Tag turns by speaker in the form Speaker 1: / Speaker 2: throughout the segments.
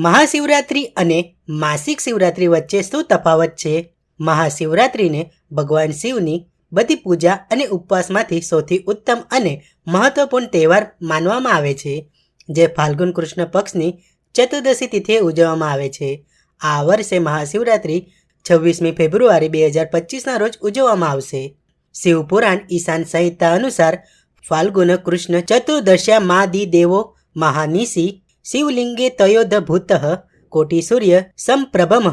Speaker 1: મહાશિવરાત્રિ અને માસિક શિવરાત્રિ વચ્ચે શું તફાવત છે? મહાશિવરાત્રિને ભગવાન શિવની બધી પૂજા અને ઉપવાસમાંથી સૌથી ઉત્તમ અને મહત્વપૂર્ણ તહેવાર માનવામાં આવે છે, જે ફાલ્ગુન કૃષ્ણ પક્ષની ચતુર્દશી તિથિએ ઉજવવામાં આવે છે. આ વર્ષે મહાશિવરાત્રિ છવ્વીસમી ફેબ્રુઆરી બે હજાર પચીસના રોજ ઉજવવામાં આવશે. શિવપુરાણ ઈશાન સંહિતા અનુસાર ફાલ્ગુન કૃષ્ણ ચતુર્દશ્યા મા દી દેવો મહાનિશી શિવલિંગે તયોધ ભૂત કોટી સૂર્ય સંપ્રભમ।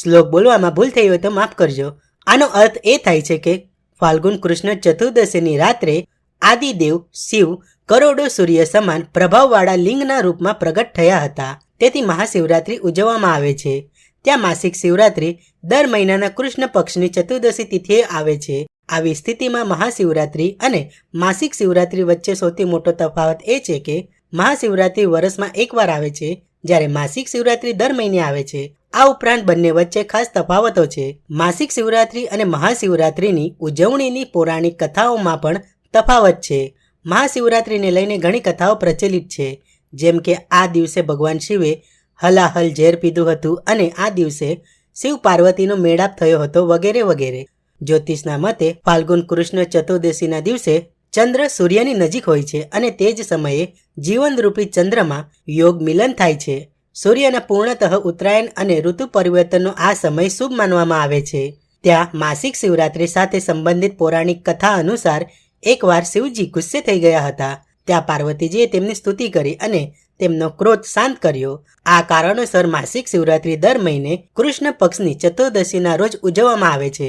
Speaker 1: શ્લોક બોલવામાં ભૂલ થઈ હોય તો માફ કરજો। આનો અર્થ એ થાય છે કે ફાલ્ગુન કૃષ્ણ ચતુર્દશીની રાત્રે આદિદેવ શિવ કરોડો સૂર્ય સમાન પ્રભાવવાળા લિંગના રૂપમાં પ્રગટ થયા હતા। તેથી મહાશિવરાત્રિ ઉજવવામાં આવે છે। ત્યાં માસિક શિવરાત્રિ દર મહિનાના કૃષ્ણ પક્ષની ચતુર્દશી તિથિએ આવે છે। આવી સ્થિતિમાં મહાશિવરાત્રિ અને માસિક શિવરાત્રિ વચ્ચે સૌથી મોટો તફાવત એ છે કે મહાશિવરાત્રિ વર્ષમાં એકવાર આવે છે, જ્યારે માસિક શિવરાત્રિ દર મહિને આવે છે. આ ઉપરાંત બંને વચ્ચે ખાસ તફાવતો છે. માસિક શિવરાત્રિ અને મહાશિવરાત્રિની ઉજવણીની પૌરાણિક કથાઓમાં પણ તફાવત છે. મહાશિવરાત્રિને લઈને ઘણી કથાઓ પ્રચલિત છે, જેમ કે આ દિવસે ભગવાન શિવે હલાહલ ઝેર પીધું હતું અને આ દિવસે શિવ પાર્વતીનો મેળાપ થયો હતો વગેરે વગેરે. જ્યોતિષના મતે ફાલ્ગુન કૃષ્ણ ચતુર્દશીના દિવસે ચંદ્ર સૂર્યની નજીક હોય છે અને તે જ સમયે જીવનરૂપી ચંદ્રમાં યોગ મિલન થાય છે. સૂર્યના પૂર્ણતઃ ઉત્તરાયણ અને ઋતુ પરિવર્તનનો આ સમય શુભ માનવામાં આવે છે. ત્યાં માસિક શિવરાત્રિ સાથે સંબંધિત પૌરાણિક કથા અનુસાર એકવાર શિવજી ગુસ્સે થઈ ગયા હતા. ત્યાં પાર્વતીજીએ તેમની સ્તુતિ કરી અને તેમનો ક્રોધ શાંત કર્યો. આ કારણોસર માસિક શિવરાત્રિ દર મહિને કૃષ્ણ પક્ષની ચતુર્દશીના રોજ ઉજવવામાં આવે છે.